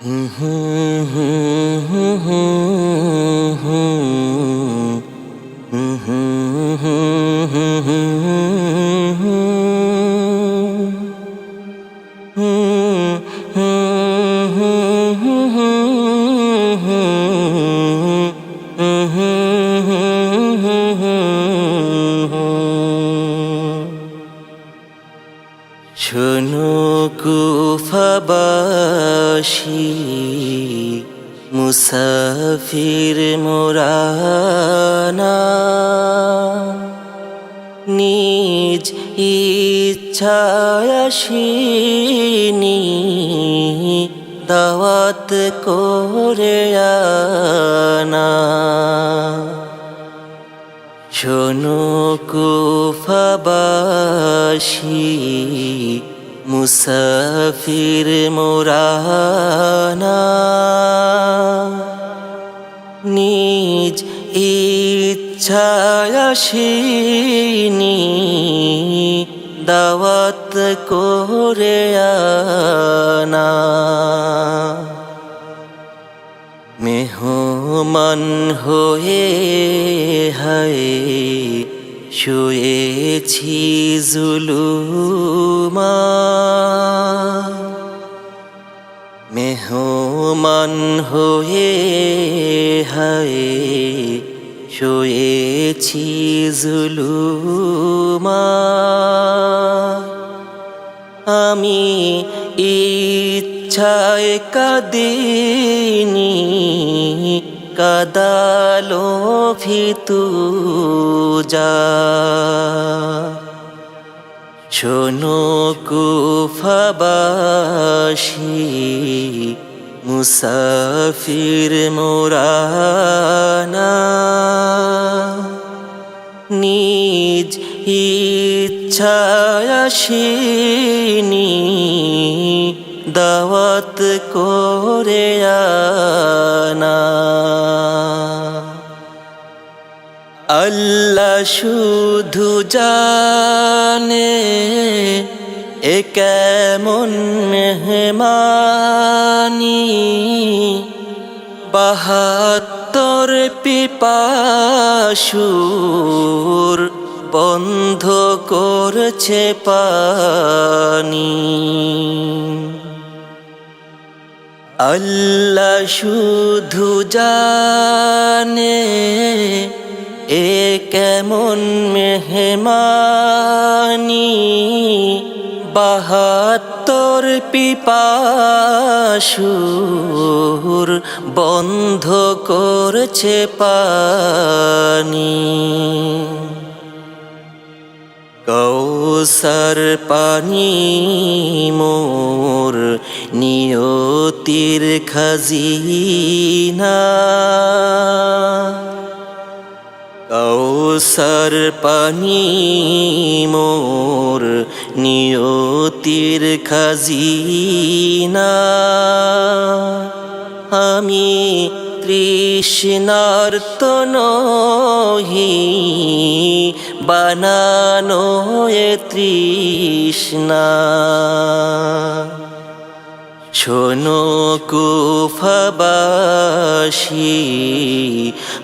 শোনো কুফাবাসী মুসাফির মোরানা। নিজ ইচ্ছায় আসিনি দাওয়াত করে শোনো কুফাবাসী মুসাফির মোরানা। নিজ ইচ্ছায় আসিনি দাওয়াত করে মেহমান হয়ে হায় শুয়েছি জুলুমা। মেহমান হয়ে হায় শুয়েছি জুলুমা। আমি ইচ্ছায় কাদিনি কাদালো ফিতু যা শোনো মুসাফির মোরানা। নিজ ইচ্ছায় আসিনি দাওয়াত করে আনা। আল্লাহ শুধু জানে এ কেমন মেহমানি। বাহাত্তর পিপাসুর বন্ধ করছে পানি। আল্লাহ শুধু জানে এ কেমন মেহমানি। বাহাত্তর পিপাসুর বন্ধ করছে পানি। কৌসার পানি মোর নিয়তির খাজিনা। কৌসার পানি মোর নিয়তির খাজিনা। আমি তৃষ্ণার্ত নহি বানানো তৃষ্ণা। শোনো কুফাবাসী,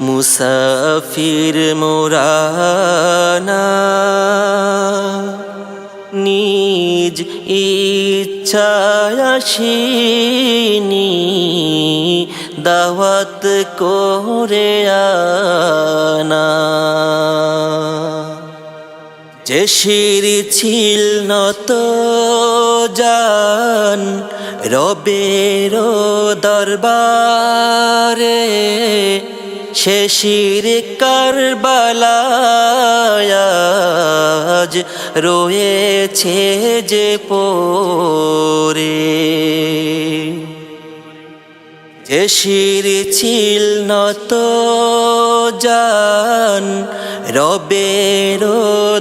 মুসাফির মোরানা। নিজ ইচ্ছায় আসিনি, দাওয়াত করে আনা। যে শিরি ছিল নত জান রবের দরবারে শির কারবালায়াজ রয়েছে যে পরে। যে শির ছিল নত জান রবের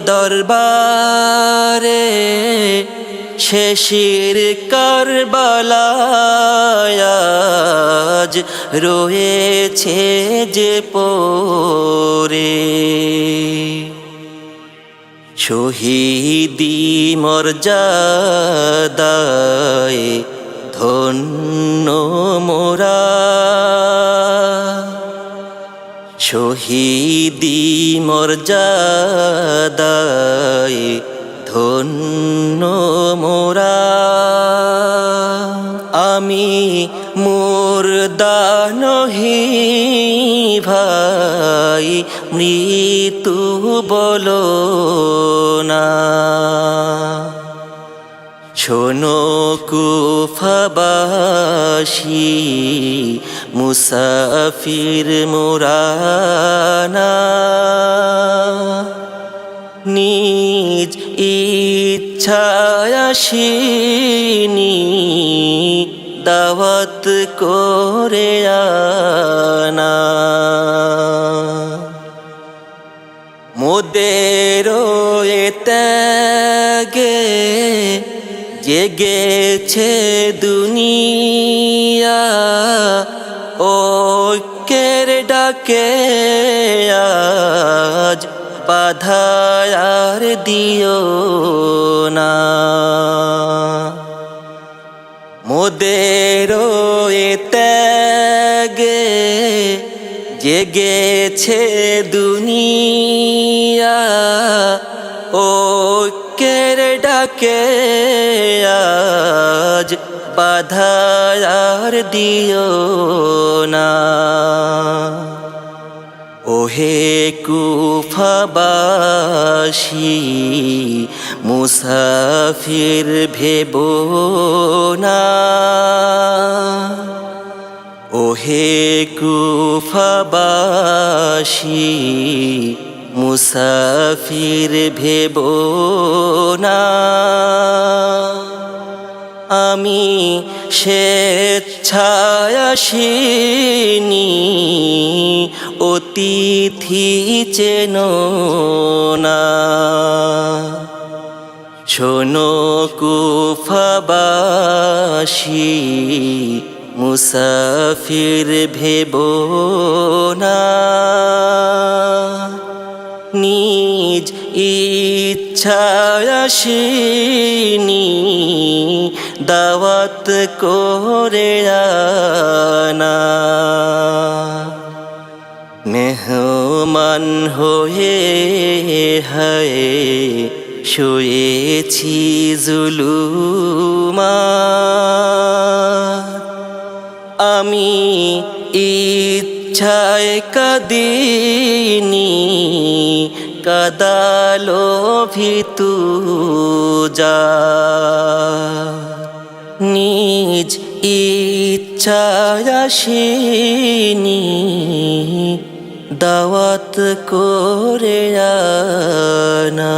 দরবারে শেষির কারবালায়াজ রোয়েছে যে পরে। শহীদি মর্যাদায় ধন্য মোরা। শহীদি মর্যাদায় ধন্য আমি মোর দানহি ভাই মৃত্যু বলো না। শোনো কুফাবাসী মুসাফির মোরানা। নিজ ইচ্ছায়াসিনী দাওয়াত করে আনা। মোদের ত্যাগে জেগেছে দুনিয়া। ঐক্যের ডাকে আজ বাধায়ার দিও না। মোদের ত্যাগে জেগেছে দুনিয়া। ও কের ডাকে আজ বাধায়ার দিও না। ওহে কুফাবাসী মুসাফির ভেব না। ওহে কুফাবাসী মুসাফির ভেব না। আমি স্বেচ্ছায়াসিনী অতিথি চেন না। শোনো কুফাবাসী মুসাফির ভেব না। নিজ ইচ্ছায়াসিনী দাওয়াত করে মেহমান হয়ে হায় শুয়েছি জুলুমা। আমি ইচ্ছায় কাদিনি কাদালো ভিতু যা। নিজ ইচ্ছায়াসিনী দাওয়াত করে আনা।